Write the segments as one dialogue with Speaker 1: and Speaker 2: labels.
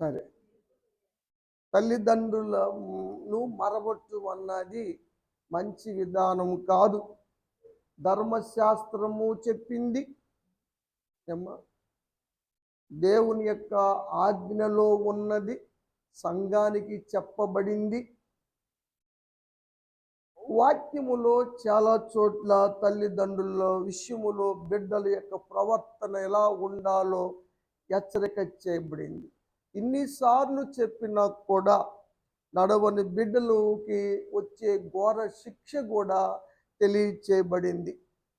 Speaker 1: సరే. తల్లిదండ్రులను మరబొట్టు అన్నది మంచి విధానం కాదు. ధర్మశాస్త్రము చెప్పింది. ఏమ్మా? దేవుని యొక్క ఆజ్ఞలో ఉన్నది సంఘానికి చెప్పబడింది. వాక్యములో చాలా చోట్ల తల్లిదండ్రుల విషయములో బిడ్డల యొక్క ప్రవర్తన ఎలా ఉండాలో హెచ్చరిక చేయబడింది. ఇన్నిసార్లు చెప్పినా కూడా నడవని బిడ్డలోకి వచ్చే ఘోర శిక్ష కూడా తెలియచేయబడింది.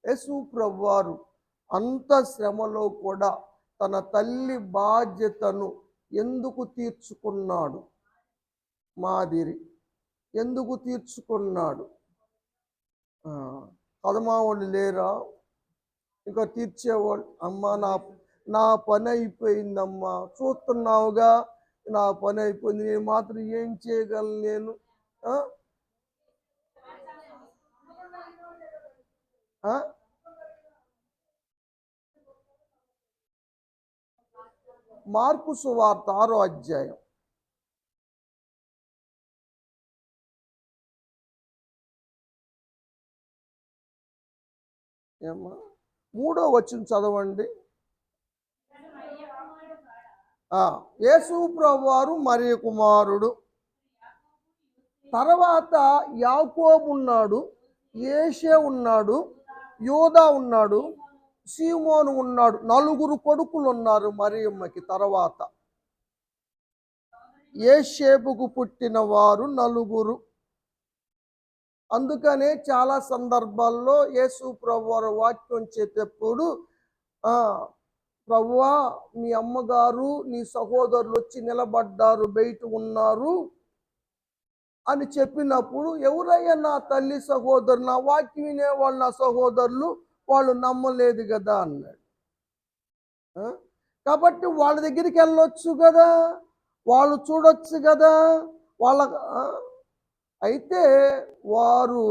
Speaker 1: యేసు ప్రవ్వారు అంత శ్రమలో కూడా తన తల్లి బాధ్యతను ఎందుకు తీర్చుకున్నాడు? మాదిరి ఎందుకు తీర్చుకున్నాడు? కదమావాళ్ళు లేరా? ఇంకా తీర్చేవాళ్ళు అమ్మ నా నా పని అయిపోయిందమ్మా చూస్తున్నావుగా నా పని అయిపోయింది నేను మాత్రం ఏం చేయగలను నేను? మార్పు సువార్త ఆరో అధ్యాయం. ఏమ్మా? మూడో వచ్చిన చదవండి. యేసు ప్రభువారు మరియ కుమారుడు. తర్వాత యాకోబు ఉన్నాడు ఏషే ఉన్నాడు యోధా ఉన్నాడు సీమోను ఉన్నాడు. నలుగురు కొడుకులు ఉన్నారు మరియమ్మకి తర్వాత. ఏషేపుకు పుట్టిన వారు నలుగురు. అందుకనే చాలా సందర్భాల్లో యేసు ప్రభువారు వాక్యం చేసేటప్పుడు ప్రవ్వా మీ అమ్మగారు నీ సహోదరులు వచ్చి నిలబడ్డారు బయట ఉన్నారు అని చెప్పినప్పుడు ఎవరయ్యా నా తల్లి సహోదరు? నా వాక్యం వినేవాళ్ళు నా సహోదరులు వాళ్ళు నమ్మలేదు కదా అన్నాడు. కాబట్టి వాళ్ళ దగ్గరికి వెళ్ళొచ్చు కదా వాళ్ళు చూడొచ్చు కదా వాళ్ళ అయితే వారు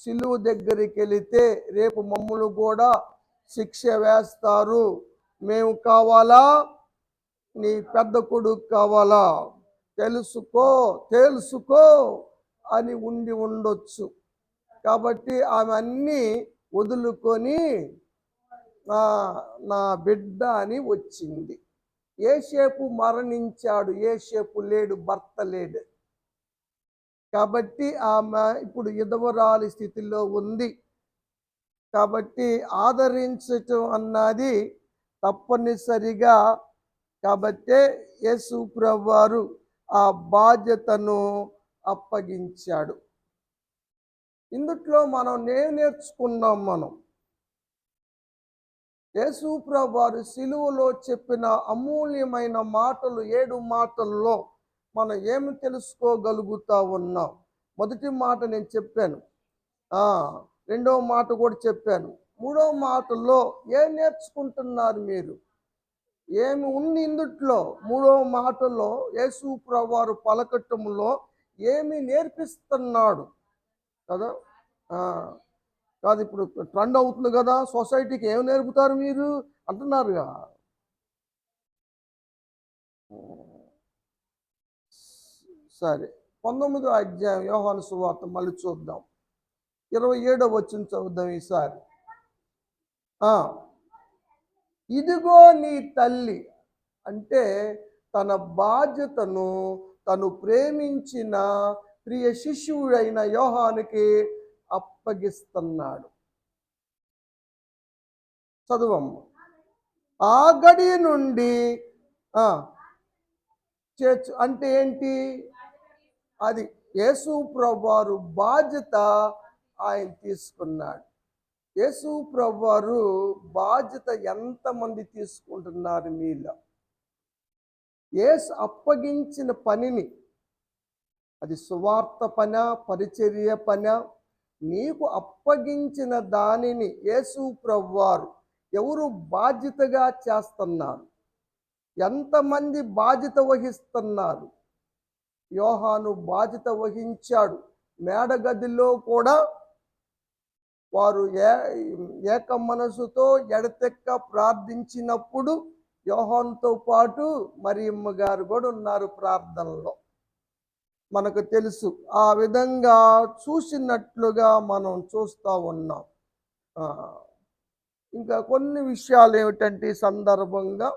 Speaker 1: సిలువు దగ్గరికి వెళితే రేపు మమ్మల్ని కూడా శిక్ష వేస్తారు. మేము కావాలా? నీ పెద్ద కొడుకు కావాలా? తెలుసుకో తెలుసుకో అని ఉండి ఉండొచ్చు. కాబట్టి ఆమె అన్నీ వదులుకొని నా బిడ్డ అని వచ్చింది. ఏసేపు మరణించాడు. ఏసేపు లేడు భర్త లేడు. కాబట్టి ఆమె ఇప్పుడు ఇదవరాలి స్థితిలో ఉంది. కాబట్టి ఆదరించటం అన్నది తప్పనిసరిగా కాబట్టే యేసు ప్రభువారు ఆ బాధ్యతను అప్పగించాడు. ఇందుట్లో మనం నేను నేర్చుకున్నాం మనం? యేసు ప్రభువారు సిలువలో చెప్పిన అమూల్యమైన మాటలు ఏడు మాటల్లో మనం ఏమి తెలుసుకోగలుగుతా ఉన్నాం? మొదటి మాట నేను చెప్పాను. రెండవ మాట కూడా చెప్పాను. మూడవ మాటల్లో ఏం నేర్చుకుంటున్నారు మీరు? ఏమి ఉంది ఇందుట్లో? మూడవ మాటలో యేసు ప్రభువారు పలకటంలో ఏమి నేర్పిస్తున్నాడు? కదా? కాదు ఇప్పుడు ట్రెండ్ అవుతుంది కదా సొసైటీకి ఏమి నేర్పుతారు మీరు? అంటున్నారుగా. సరే పంతొమ్మిదో అధ్యాయం యోహాను సువార్త మళ్ళీ చూద్దాం. ఇరవై ఏడో వచ్చిన చదువుదాం ఈసారి. ఇదిగో నీ తల్లి అంటే తన బాధ్యతను తను ప్రేమించిన ప్రియ శిష్యుడైన యోహానికి అప్పగిస్తున్నాడు. చదువమ్మ. ఆ గడి నుండి చేర్చు అంటే ఏంటి? అది యేసు ప్రభువారు బాధ్యత ఆయన తీసుకున్నాడు. యేసు ప్రభువారు బాధ్యత ఎంతమంది తీసుకుంటున్నారు మీలో? యేసు అప్పగించిన పనిని అది సువార్త పన పరిచర్య పన? నీకు అప్పగించిన దానిని యేసు ప్రభువారు ఎవరు బాధ్యతగా చేస్తున్నారు? ఎంతమంది బాధ్యత వహిస్తున్నారు? యోహాను బాధ్యత వహించాడు. మేడగదిలో కూడా వారు ఏ ఏక మనసుతో ఎడతెక్క ప్రార్థించినప్పుడు యోహన్తో పాటు మరియమ్మ గారు కూడా ఉన్నారు ప్రార్థనలో. మనకు తెలుసు ఆ విధంగా చూసినట్లుగా మనం చూస్తూ ఉన్నాం. ఇంకా కొన్ని విషయాలు ఏమిటంటే సందర్భంగా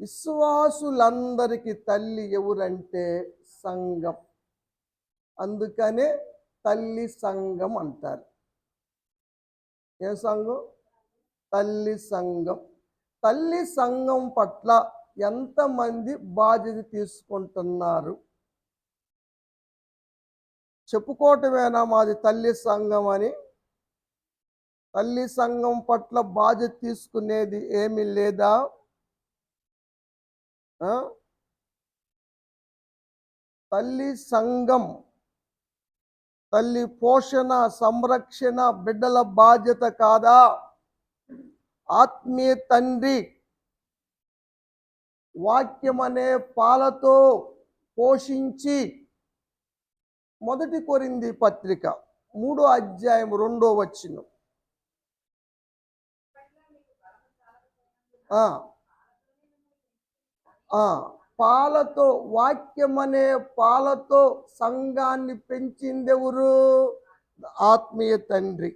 Speaker 1: విశ్వాసులందరికీ తల్లి ఎవరంటే సంఘం అందుకనే తల్లి సంఘం అంటారు. ఏ సంఘం? తల్లి సంఘం. తల్లి సంఘం పట్ల ఎంతమంది బాధ్యత తీసుకుంటున్నారు? చెప్పుకోవటమేనా మాది తల్లి సంఘం అని? తల్లి సంఘం పట్ల బాధ్యత తీసుకునేది ఏమీ లేదా? తల్లి సంఘం తల్లి పోషణ సంరక్షణ బిడ్డల బాధ్యత కాదా? ఆత్మీయ తండ్రి వాక్యం అనే పాలతో పోషించి మొదటి కొరింది పత్రిక మూడో అధ్యాయం రెండో వచ్చిన పాలతో వాక్యం అనే పాలతో సంఘాన్ని పెంచిందెవరు ఆత్మీయ తండ్రి.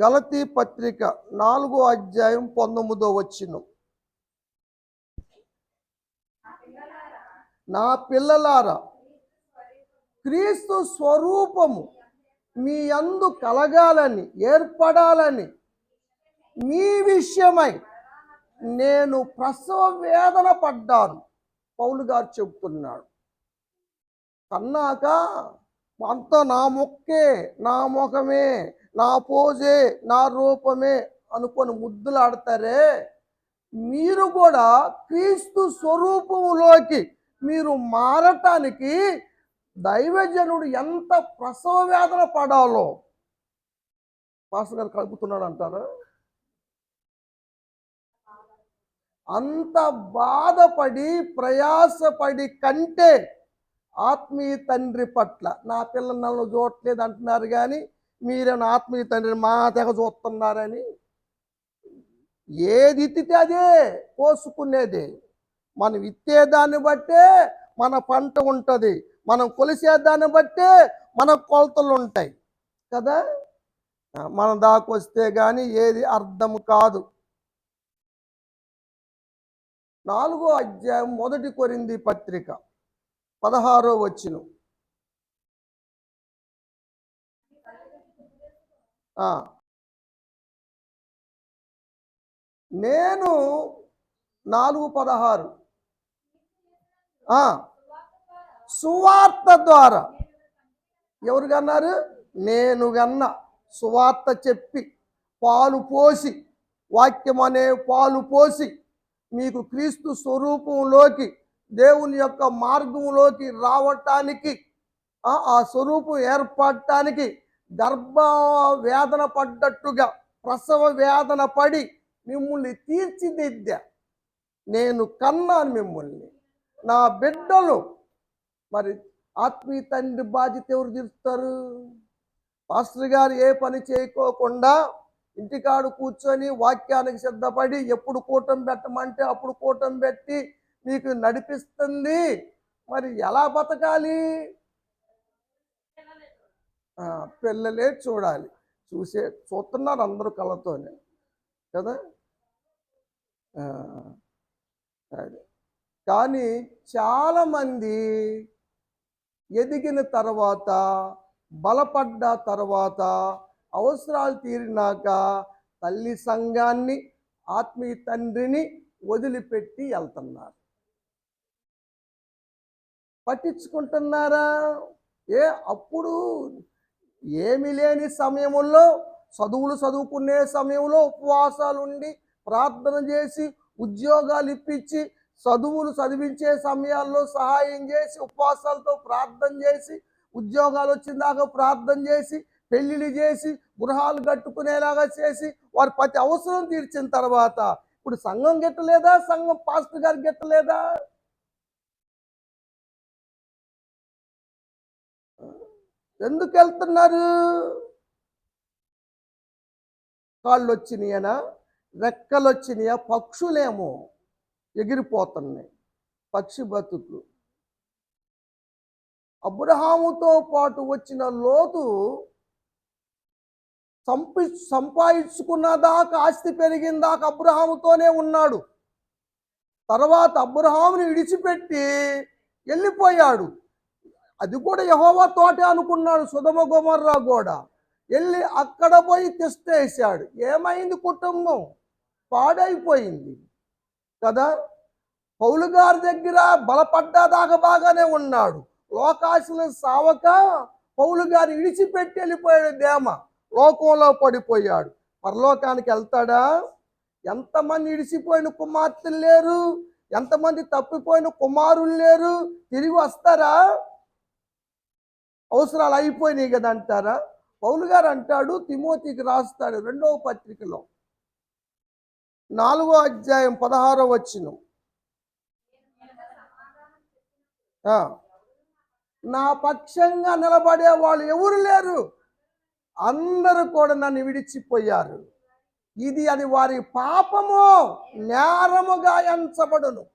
Speaker 1: గలతీ పత్రిక నాలుగో అధ్యాయం పంతొమ్మిదో వచ్చిన నా పిల్లలారా క్రీస్తు స్వరూపము మీ అందు కలగాలని ఏర్పడాలని మీ విషయమై నేను ప్రసవ వేదన పడ్డాను. పౌలు గారు చెబుతున్నాడు. కన్నాక అంతా నా మొక్కే నా ముఖమే నా పోజే నా రూపమే అనుకొని ముద్దులాడతారే. మీరు కూడా క్రీస్తు స్వరూపంలోకి మీరు మారటానికి దైవజనుడు ఎంత ప్రసవ వేదన పడాలో. పాస్టర్ గారు కలుపుతున్నాడు అంటారా అంత బాధపడి ప్రయాసపడి కంటే ఆత్మీయ తండ్రి పట్ల నా పిల్లలు నన్ను చూడట్లేదు అంటున్నారు కానీ మీరే నా ఆత్మీయ తండ్రిని మా తెగ చూస్తున్నారని ఏది ఇత్తితే అదే కోసుకునేది. మనం ఇత్తేదాన్ని బట్టే మన పంట ఉంటుంది మనం కొలిసేదాన్ని బట్టే మన కొలతలు ఉంటాయి కదా? మనం దాకొస్తే కానీ ఏది అర్థం కాదు. నాలుగో అధ్యాయం మొదటి కొరింది పత్రిక పదహారో వచ్చిన నేను నాలుగు పదహారు. సువార్త ద్వారా. ఎవరు కన్నారు? నేను గన్న సువార్త చెప్పి పాలు పోసి వాక్యం అనే పాలు పోసి మీకు క్రీస్తు స్వరూపంలోకి దేవుని యొక్క మార్గంలోకి రావటానికి ఆ స్వరూపం ఏర్పడటానికి గర్భ వేదన పడ్డట్టుగా ప్రసవ వేదన పడి మిమ్మల్ని తీర్చిదిద్దా. నేను కన్నాను మిమ్మల్ని. నా బిడ్డలు మరి ఆత్మీయ తండ్రి బాధ్యత ఎవరు తీరుస్తారు? పాస్టర్ గారు ఏ పని చేయకోకుండా ఇంటికాడు కూర్చొని వాక్యానికి సిద్ధపడి ఎప్పుడు కూటం పెట్టమంటే అప్పుడు కూటం పెట్టి మీకు నడిపిస్తుంది. మరి ఎలా బతకాలి? పిల్లలే చూడాలి. చూసే చూస్తున్నారు అందరూ కళ్ళతోనే. కదా? అదే. కానీ చాలామంది ఎదిగిన తర్వాత బలపడ్డ తర్వాత అవసరాలు తీరినాక తల్లి సంఘాన్ని ఆత్మీయ తండ్రిని వదిలిపెట్టి వెళ్తున్నారు. పట్టించుకుంటున్నారా? ఏ అప్పుడు ఏమీ లేని సమయంలో చదువులు చదువుకునే సమయంలో ఉపవాసాలు ఉండి ప్రార్థన చేసి ఉద్యోగాలు ఇప్పించి చదువులు చదివించే సమయాల్లో సహాయం చేసి ఉపవాసాలతో ప్రార్థన చేసి ఉద్యోగాలు వచ్చిందాక ప్రార్థన చేసి పెళ్ళిళ్ళు చేసి గృహాలు కట్టుకునేలాగా చేసి వారి ప్రతి అవసరం తీర్చిన తర్వాత ఇప్పుడు సంఘం గెట్టలేదా? సంఘం పాస్టర్ గారు గెట్టలేదా? ఎందుకు వెళ్తున్నారు? కాళ్ళు వచ్చినాయనా? రెక్కలు వచ్చినాయా? పక్షులేమో ఎగిరిపోతున్నాయి. పక్షి బతుకు అబ్రహాముతో పాటు వచ్చిన లోతు సంపి సంపాదించుకున్న దాకా ఆస్తి పెరిగిందాకా అబ్రహాముతోనే ఉన్నాడు. తర్వాత అబ్రహాముని విడిచిపెట్టి వెళ్ళిపోయాడు అది కూడా యహోవా తోటే అనుకున్నాడు సుధమ గుమర్రా కూడా. వెళ్ళి అక్కడ పోయి తెస్తేసాడు ఏమైంది కుటుంబం? పాడైపోయింది. కదా? పౌలు గారి దగ్గర బలపడ్డాదాకా బాగానే ఉన్నాడు. లోకాశుల సావక పౌలు గారు విడిచిపెట్టి వెళ్ళిపోయాడు దేమ. లోకంలో పడిపోయాడు. పరలోకానికి వెళ్తాడా? ఎంతమంది ఇడిసిపోయిన కుమార్తెలు లేరు? ఎంతమంది తప్పిపోయిన కుమారులు లేరు? తిరిగి వస్తారా? అవసరాలు అయిపోయినాయి కదా అంటారా? పౌలు గారు అంటాడు తిమోతికి రాస్తాడు రెండవ పత్రికలో. నాలుగో అధ్యాయం పదహారో వచ్చిన నా పక్షంగా నిలబడే వాళ్ళు ఎవరు లేరు? అందరూ కూడా నన్ను విడిచిపోయారు. ఇది అది వారి పాపము నేరముగా ఎంచబడును.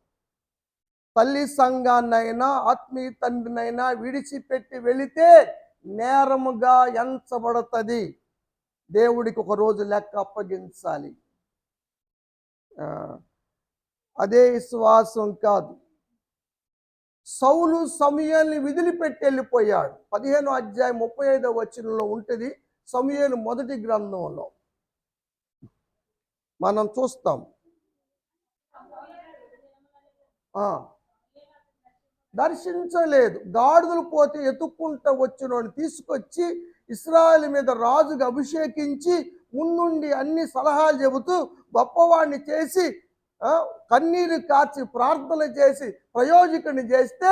Speaker 1: తల్లి సంఘాన్నైనా ఆత్మీయ తండ్రినైనా విడిచిపెట్టి వెళితే నేరముగా ఎంచబడుతుంది. దేవుడికి ఒక రోజు లెక్క అప్పగించాలి. అదే విశ్వాసం కాదు. సౌలు సమయాన్ని విదిలిపెట్టి వెళ్ళిపోయాడు. పదిహేను అధ్యాయం ముప్పై ఐదో వచనంలో ఉంటుంది. సమయాలు మొదటి గ్రంథంలో మనం చూస్తాం. దర్శించలేదు. గాడిదలు పోతే ఎత్తుక్కుంటూ వచ్చినోని తీసుకొచ్చి ఇస్రాయల్ మీద రాజుగా అభిషేకించి ముందుండి అన్ని సలహాలు చెబుతూ గొప్పవాడిని చేసి కన్నీరు కాచి ప్రార్థన చేసి ప్రయోజకుని చేస్తే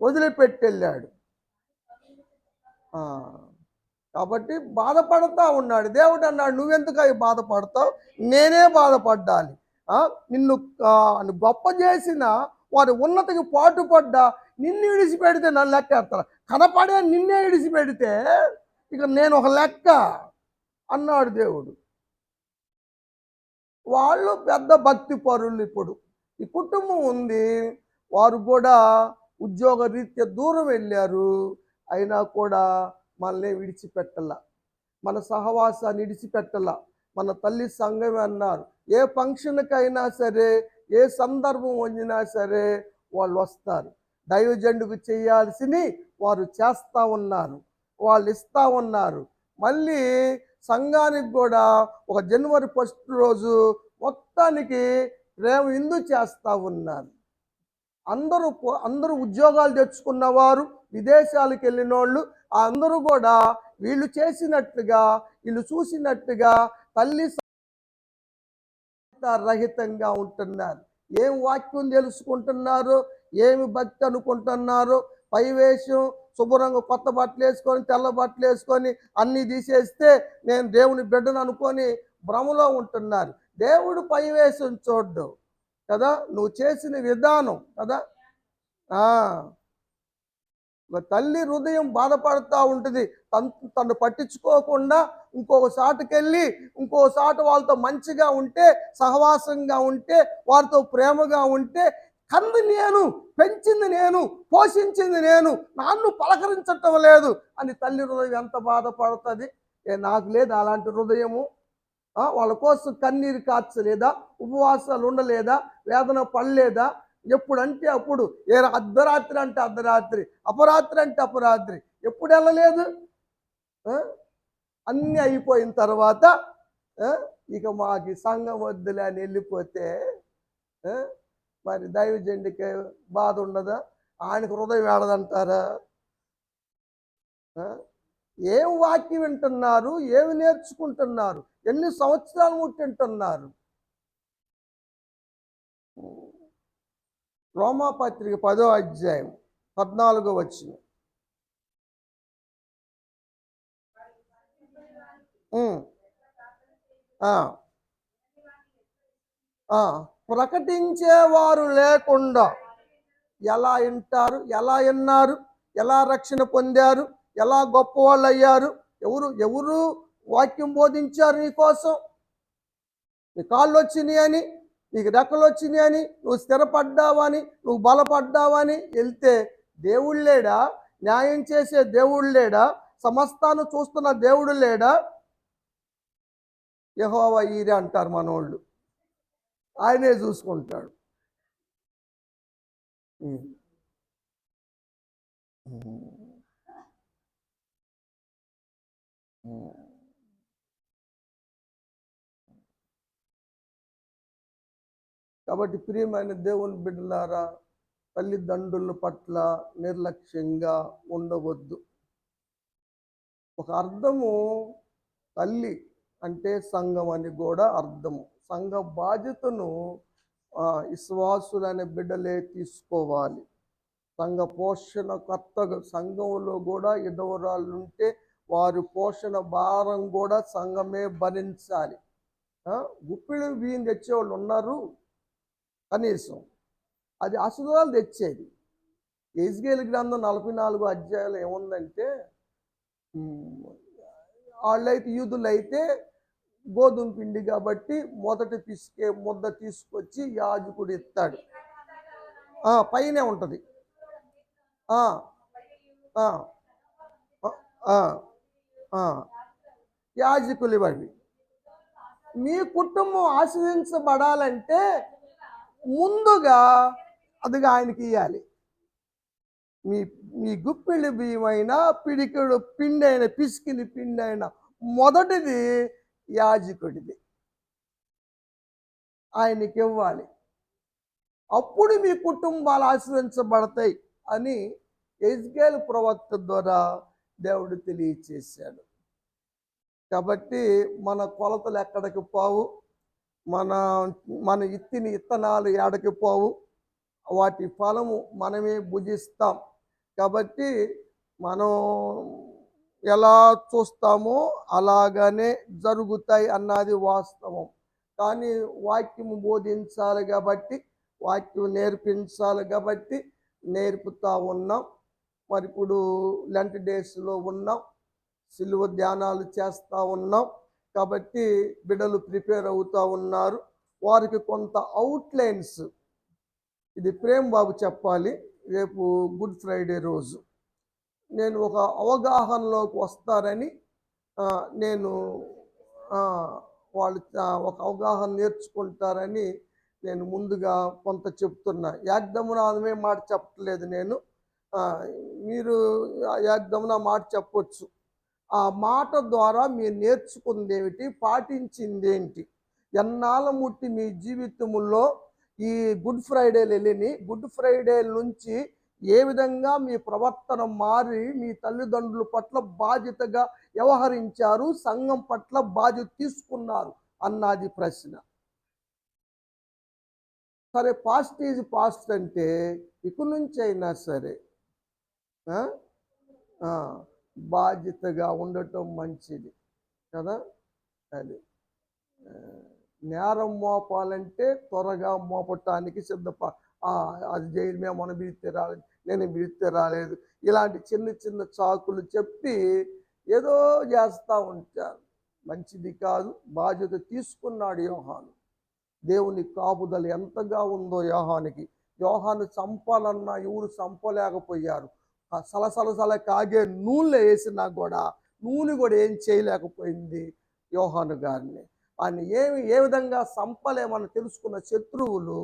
Speaker 1: వదిలిపెట్టెళ్ళాడు. వదిలిపెట్టి వెళ్ళాడు కాబట్టి బాధపడతా ఉన్నాడు. దేవుడు అన్నాడు నువ్వెందుకు అవి బాధపడతావు? నేనే బాధపడ్డాలి. నిన్ను గొప్ప చేసిన వారి ఉన్నతికి పాటుపడ్డా నిన్ను ఇడిచిపెడితే నన్ను లెక్క ఎడతారు కనపడే నిన్నే ఇడిచిపెడితే ఇక నేను ఒక లెక్క అన్నాడు దేవుడు. వాళ్ళు పెద్ద భక్తి పరులు ఇప్పుడు. ఈ కుటుంబం ఉంది. వారు కూడా ఉద్యోగ రీత్యా దూరం వెళ్ళారు. అయినా కూడా మనల్ని విడిచిపెట్టల. మన సహవాసాన్ని విడిచిపెట్టల. మన తల్లి సంఘమే అన్నారు. ఏ ఫంక్షన్కైనా సరే ఏ సందర్భం వచ్చినా సరే వాళ్ళు వస్తారు. దైవజండుకు చేయాల్సిని వారు చేస్తూ ఉన్నారు. వాళ్ళు ఇస్తూ ఉన్నారు. మళ్ళీ సంఘానికి కూడా ఒక జనవరి ఫస్ట్ రోజు మొత్తానికి ప్రేమ ఇందు చేస్తూ ఉన్నారు. అందరూ అందరూ ఉద్యోగాలు తెచ్చుకున్నవారు విదేశాలకు వెళ్ళిన వాళ్ళు అందరూ కూడా వీళ్ళు చేసినట్టుగా వీళ్ళు చూసినట్టుగా తల్లి రహితంగా ఉంటున్నారు. ఏం వాక్యం తెలుసుకుంటున్నారు? ఏమి భక్తి అనుకుంటున్నారు? పైవేషం శుభ్రంగా కొత్త బట్టలు వేసుకొని తెల్ల బట్టలు వేసుకొని అన్నీ తీసేస్తే నేను దేవుని బిడ్డను అనుకొని భ్రమలో ఉంటున్నారు. దేవుడు పైవేషం చూడ్డు. కదా? నువ్వు చేసిన విధానం కదా? తల్లి హృదయం బాధపడుతూ ఉంటుంది. తను తను పట్టించుకోకుండా ఇంకొక సాటుకెళ్ళి ఇంకో సాటు వాళ్ళతో మంచిగా ఉంటే సహవాసంగా ఉంటే వారితో ప్రేమగా ఉంటే కంది నేను పెంచింది నేను పోషించింది నేను నన్ను పలకరించటం లేదు అని తల్లి హృదయం ఎంత బాధపడుతుంది? ఏ నాకు లేదు అలాంటి హృదయము. వాళ్ళ కోసం కన్నీరు కార్చలేదా ఉపవాసాలు ఉండలేదా వేదన పడలేదా? ఎప్పుడంటే అప్పుడు ఏ అర్ధరాత్రి అంటే అర్ధరాత్రి అపరాత్రి అంటే అపరాత్రి. ఎప్పుడు వెళ్ళలేదు? అన్నీ అయిపోయిన తర్వాత ఇక మాకు సంఘం వద్దులే అని వెళ్ళిపోతే మరి దైవజండికి బాధ ఉండదా? ఆయనకు హృదయం ఏడదంటారా? ఏం వాక్యం వింటున్నారు? ఏమి నేర్చుకుంటున్నారు? ఎన్ని సంవత్సరాలు ముట్టింటున్నారు రోమా పత్రిక పదో అధ్యాయం పద్నాలుగో వచ్చిన ప్రకటించేవారు లేకుండా ఎలా వింటారు? ఎలా విన్నారు? ఎలా రక్షణ పొందారు? ఎలా గొప్పవాళ్ళు అయ్యారు? ఎవరు ఎవరు వాక్యం బోధించారు నీకోసం నీ కాళ్ళు వచ్చినాయి అని నీకు రెక్కలు వచ్చినాయి అని నువ్వు స్థిరపడ్డావని నువ్వు బలపడ్డావని వెళ్తే దేవుడు లేడా? న్యాయం చేసే దేవుడు లేడా? సమస్తాను చూస్తున్న దేవుడు లేడా? యహోవా ఈరే అంటారు మనోళ్ళు. ఆయనే చూసుకుంటాడు. ఉమ్. ఉమ్. కాబట్టి ప్రియమైన దేవుని బిడ్డలారా తల్లిదండ్రుల పట్ల నిర్లక్ష్యంగా ఉండవద్దు. ఒక అర్థము తల్లి అంటే సంఘం అని కూడా అర్థము. సంఘ బాధ్యతను విశ్వాసులనే బిడ్డలే తీసుకోవాలి. సంఘ పోషణ కర్తగా సంఘంలో కూడా ఇదవరాళ్ళు ఉంటే వారి పోషణ భారం కూడా సంఘమే భరించాలి. ఆ, గుప్పిడి బియ్యం తెచ్చేవాళ్ళు ఉన్నారు. కనీసం. అది అసురాలు తెచ్చేది. ఎజ్గేల్ గ్రంథం నలభై నాలుగు అధ్యాయాలు ఏముందంటే వాళ్ళైతే యూదులు అయితే గోధుమ పిండి కాబట్టి మొదట పిసికే ముద్ద తీసుకొచ్చి యాజకుడు ఇస్తాడు. పైనే ఉంటుంది. యాజకులు ఇవ్వండి మీ కుటుంబం ఆశ్రయించబడాలంటే ముందుగా అదిగా ఆయనకి ఇవ్వాలి మీ మీ గుప్పిడి బియ్యమైన పిడికెడు పిండి అయిన పిసికిని పిండి అయిన మొదటిది యాజకుడిది. ఆయనకి ఇవ్వాలి అప్పుడు మీ కుటుంబాలు ఆశ్రయించబడతాయి అని ఎజ్గేల్ ప్రవక్త ద్వారా దేవుడు తెలియచేశాడు. కాబట్టి మన కొలతలు ఎక్కడికి పోవు? మన మన ఇత్తిన ఇత్తనాలు ఏడకి పోవు. వాటి ఫలము మనమే భుజిస్తాం. కాబట్టి మనం ఎలా చూస్తామో అలాగనే జరుగుతాయి అన్నది వాస్తవం. కానీ వాక్యము బోధించాలి కాబట్టి వాక్యం నేర్పించాలి కాబట్టి నేర్పుతా ఉన్నాం. మరి ఇప్పుడు లెంట్ డేస్లో ఉన్నాం. సిలువ ధ్యానాలు చేస్తూ ఉన్నాం. కాబట్టి బిడ్డలు ప్రిపేర్ అవుతూ ఉన్నారు. వారికి కొంత అవుట్లైన్స్. ఇది ప్రేమ్ బాబు చెప్పాలి. రేపు గుడ్ ఫ్రైడే రోజు. నేను ఒక అవగాహనలోకి వస్తారని నేను వాళ్ళు ఒక అవగాహన నేర్చుకుంటారని నేను ముందుగా కొంత చెప్తున్నా. యాగ్దమునాదమే మాట చెప్పట్లేదు నేను. మీరు యాగ్దమున మాట చెప్పొచ్చు. ఆ మాట ద్వారా మీరు నేర్చుకుందేమిటి పాటించిందేంటి? ఎన్నాళ్ళ ముట్టి మీ జీవితంలో ఈ గుడ్ ఫ్రైడే వెళ్ళిని గుడ్ ఫ్రైడే నుంచి ఏ విధంగా మీ ప్రవర్తన మారి మీ తల్లిదండ్రుల పట్ల బాధ్యతగా వ్యవహరించారు? సంఘం పట్ల బాధ్యత తీసుకున్నారు? అన్నది ప్రశ్న. సరే పాస్ట్ ఈజ్ పాస్ట్ అంటే ఇక నుంచి అయినా సరే బాధ్యతగా ఉండటం మంచిది. కదా? అది. నేరం మోపాలంటే త్వరగా మోపటానికి సిద్ధప అది జైలు మేము మనం పిలిస్తే రాలేదు నేను పిలిస్తే రాలేదు. ఇలాంటి చిన్న చిన్న చాకులు చెప్పి ఏదో చేస్తూ ఉంటారు. మంచిది కాదు బాధ్యత తీసుకున్నాడు యోహాను. దేవుని కాపుదల ఎంతగా ఉందో యోహానికి. యోహాను చంపాలన్నా ఎవరు చంపలేకపోయారు. సలసలసల కాగే నూనె వేసినా కూడా నూనె కూడా ఏం చేయలేకపోయింది యోహాను గారిని. ఆయన ఏమి ఏ విధంగా సంపలేమని తెలుసుకున్న శత్రువులు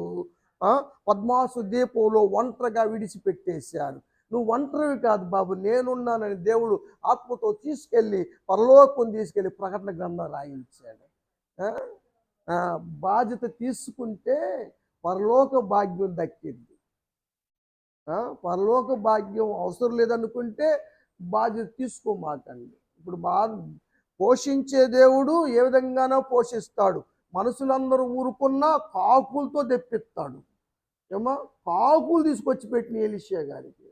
Speaker 1: పద్మాసు దీపంలో ఒంటరిగా విడిచిపెట్టేశారు. నువ్వు ఒంటరివి కాదు బాబు నేనున్నానని దేవుడు ఆత్మతో తీసుకెళ్ళి పరలోకం తీసుకెళ్ళి ప్రకటన గ్రంథం రాయించాడు. బాధ్యత తీసుకుంటే పరలోక భాగ్యం దక్కింది. పరలోక భాగ్యం అవసరం లేదనుకుంటే బాధ్యత తీసుకోమాకండి. ఇప్పుడు బా పోషించే దేవుడు ఏ విధంగానో పోషిస్తాడు. మనుషులందరూ ఊరుకున్నా కాకులతో తెప్పిస్తాడు. ఏమో కాకులు తీసుకొచ్చి పెట్టిన ఏలిషియా గారికి.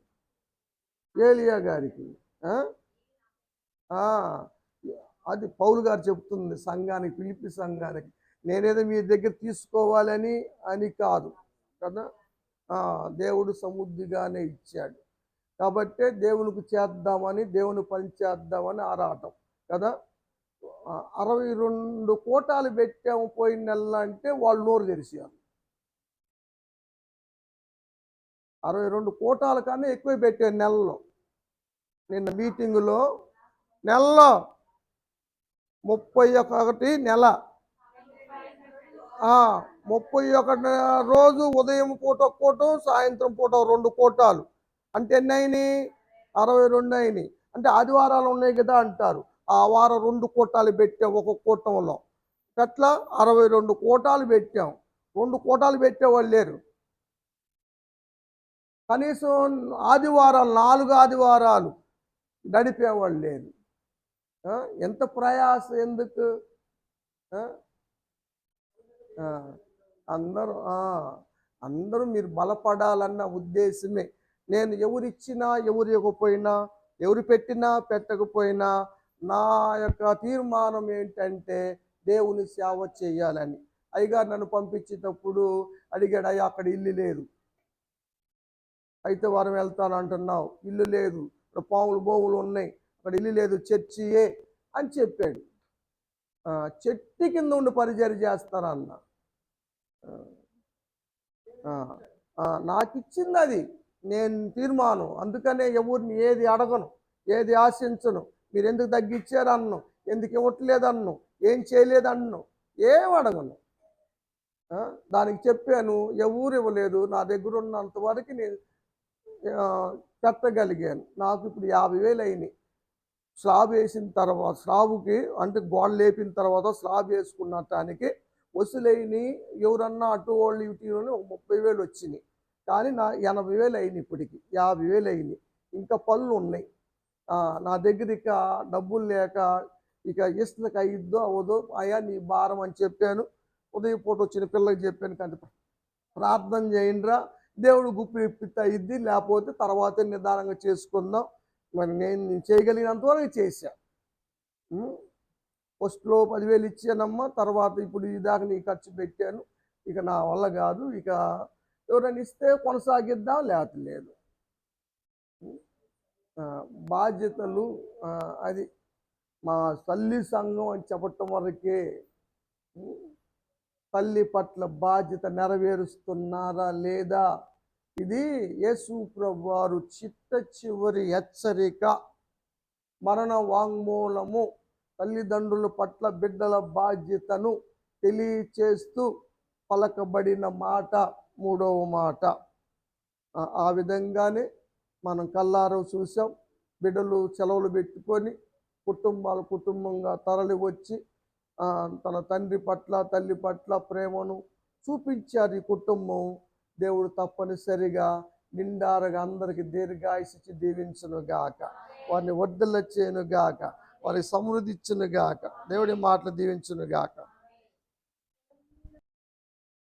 Speaker 1: ఏలియా గారికి అది పౌలు గారు చెప్తుంది సంఘానికి పిలిపి సంఘానికి. నేనేదో మీ దగ్గర తీసుకోవాలని అని కాదు. కదా? దేవుడు సమృద్ధిగానే ఇచ్చాడు. కాబట్టే దేవునికి చేద్దామని దేవుని పని చేద్దామని ఆరాటం కదా? అరవై రెండు కోటాలు పెట్టాము పోయిన నెల అంటే వాళ్ళు నోరు తెరిచారు. అరవై రెండు కోటాల కన్నా ఎక్కువ పెట్టాను నెలలో నిన్న మీటింగులో నెలలో ముప్పై ఒకటి నెల. ముప్పై ఒకటి రోజు ఉదయం పూట ఒక సాయంత్రం పూట రెండు కోటాలు. అంటే ఎన్ని అయినాయి అరవై రెండు అయినాయి అంటే ఆదివారాలు ఉన్నాయి కదా అంటారు. ఆ వారం రెండు కోటాలు పెట్టాం ఒక కూటంలో. అట్లా అరవై రెండు కోటాలు పెట్టాం. రెండు కోటాలు పెట్టేవాళ్ళు లేరు. కనీసం ఆదివారాలు నాలుగు ఆదివారాలు నడిపేవాళ్ళు లేరు. ఎంత ప్రయాస ఎందుకు? అందరూ అందరూ మీరు బలపడాలన్న ఉద్దేశమే. నేను ఎవరిచ్చినా ఎవరు ఇవ్వకపోయినా ఎవరు పెట్టినా పెట్టకపోయినా నా యొక్క తీర్మానం ఏంటంటే దేవుని సేవ చేయాలని. అయ్యగారు నన్ను పంపించేటప్పుడు అడిగాడు అయ్యా అక్కడ ఇల్లు లేదు. అయితే వారం వెళ్తాను అంటున్నావు. ఇల్లు లేదు. ఇక్కడ పాములు బోములు ఉన్నాయి. అక్కడ ఇల్లు లేదు చర్చియే. అని చెప్పాడు. చెట్టు కింద ఉండి పరిచయం చేస్తారన్నా నాకు ఇచ్చింది అది నేను తీర్మానం. అందుకనే ఎవరిని ఏది అడగను ఏది ఆశించను మీరు ఎందుకు తగ్గించారు అన్ను ఎందుకు ఇవ్వట్లేదు అన్ను ఏం చేయలేదు అన్ను ఏం అడగను. దానికి చెప్పాను ఎవరు ఇవ్వలేదు నా దగ్గర ఉన్నంత వరకు నేను పెట్టగలిగాను. నాకు ఇప్పుడు యాభై వేలు అయినాయి. స్లాబ్ వేసిన తర్వాత స్లాబ్కి అంటే గోడ లేపిన తర్వాత స్లాబ్ వేసుకున్నటానికి వసూలైనవి ఎవరన్నా అటు వాళ్ళు ఇటు ఒక ముప్పై వేలు వచ్చినాయి. కానీ నా ఎనభై వేలు అయినాయి ఇప్పటికి. యాభై వేలు అయినాయి. ఇంకా పనులు ఉన్నాయి. నా దగ్గర ఇక డబ్బులు లేక ఇక ఇసుక అయ్యిద్దో అవ్వదో అయ్యా నీ భారం అని చెప్పాను. ఉదయం పూట వచ్చిన పిల్లకి చెప్పాను కానీ ప్రార్థన చేయండిరా. దేవుడు గుప్పి ఇప్పితే అయ్యిద్ది లేకపోతే తర్వాత నిదానంగా చేసుకుందాం. మరి నేను చేయగలిగినంతవరకు చేయగలిగినంత వరకు ఫస్ట్లో పదివేలు ఇచ్చానమ్మా తర్వాత ఇప్పుడు ఈ దాకా నీ ఖర్చు పెట్టాను. ఇక నా వల్ల కాదు ఇక ఎవరైనా ఇస్తే కొనసాగిద్దాం లేకపోతే లేదు. బాధ్యతలు అది మా తల్లి సంఘం అని చెప్పటం వరకే తల్లి పట్ల బాధ్యత నెరవేరుస్తున్నారా లేదా? ఇది యేసు ప్రభు వారు చిట్ట చివరి హెచ్చరిక మరణ వాంగ్మూలము. తల్లిదండ్రుల పట్ల బిడ్డల బాధ్యతను తెలియచేస్తూ పలకబడిన మాట మూడవ మాట. ఆ- విధంగానే మనం కల్లారో చూసాం బిడ్డలు సెలవులు పెట్టుకొని కుటుంబాలు కుటుంబంగా తరలి వచ్చి తన తండ్రి పట్ల తల్లి పట్ల ప్రేమను చూపించారు ఈ కుటుంబం. దేవుడు తప్పనిసరిగా నిండారగా అందరికి దీర్ఘాయుషించి దీవించునుగాక. వారిని వర్ధల చేయను వారికి వారి సమృద్ధి ఇచ్చును గాక దేవుడి మాటలు దీవించును గాక